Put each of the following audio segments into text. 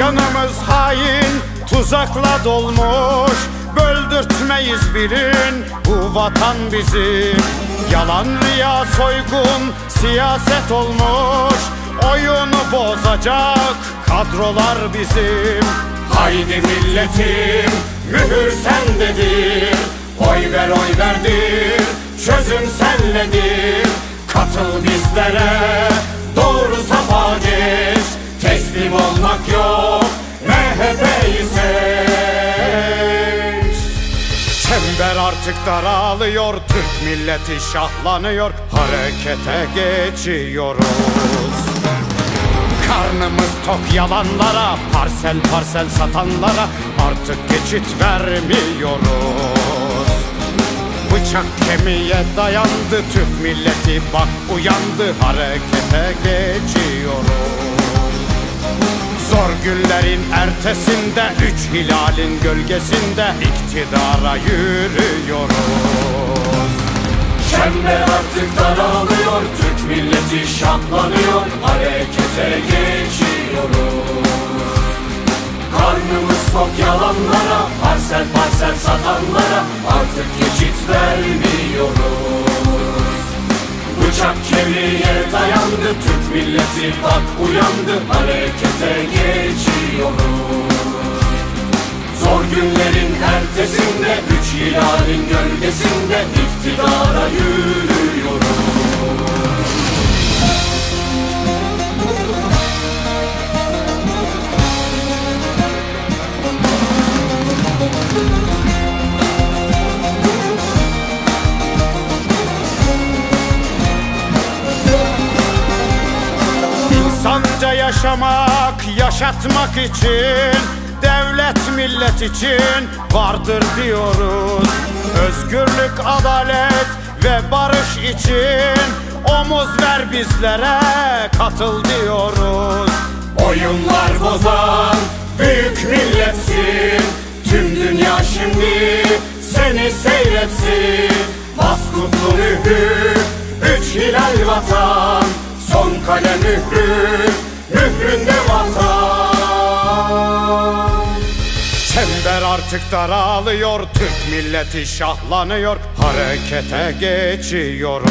Yanımız hain tuzakla dolmuş. Böldürtmeyiz bilin bu vatan bizim. Yalan riya soygun siyaset olmuş. Oyunu bozacak kadrolar bizim. Haydi milletim mühür sendedir. Oy ver oy verdir çözüm senledir. Katıl bizlere artık daralıyor Türk milleti şahlanıyor Harekete geçiyoruz. Karnımız tok yalanlara Parsel parsel satanlara Artık geçit vermiyoruz. Bıçak kemiğe dayandı Türk milleti bak uyandı Harekete geçiyoruz Zor günlerin ertesinde Üç hilalin gölgesinde iktidara yürüyoruz. Çember artık daralıyor Türk milleti şahlanıyor Harekete geçiyoruz. Karnımız tok yalanlara Parsel parsel satanlara Artık geçit vermiyoruz. Bıçak kemiğe milleti bak uyandı Harekete geçiyoruz. Zor günlerin ertesinde Üç hilalin gölgesinde iktidara yürüyoruz İnsanca yaşamak, yaşatmak için Devlet millet için vardır diyoruz. Özgürlük, adalet ve barış için Omuz ver bizlere, katıl diyoruz. Oyunlar bozan büyük milletsin. Tüm dünya şimdi seni seyretsin. Bas kutlu mührü, üç hilal vatan Son kale mührü, mühründe vatan. Çember artık daralıyor, Türk milleti şahlanıyor Harekete geçiyoruz.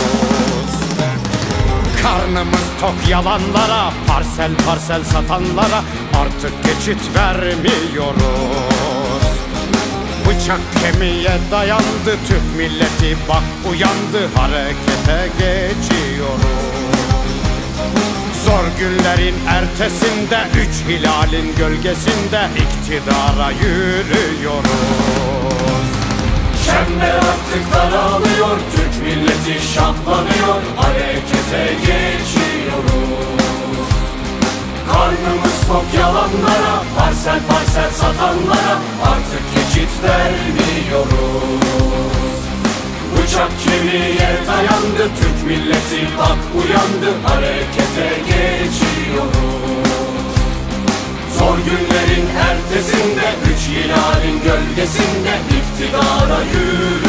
Karnımız tok yalanlara, parsel parsel satanlara Artık geçit vermiyoruz. Bıçak kemiğe dayandı Türk milleti bak uyandı Harekete geçiyoruz Zor günlerin ertesinde Üç hilalin gölgesinde iktidara yürüyoruz. Çember artık daralıyor Türk milleti şahlanıyor Harekete geçiyoruz. Karnımız tok yalanlara Parsel parsel satanlara Artık geçit vermiyoruz Kemiğe dayandı Türk milleti bak uyandı Harekete geçiyoruz. Zor günlerin ertesinde Üç hilalin gölgesinde iktidara yürü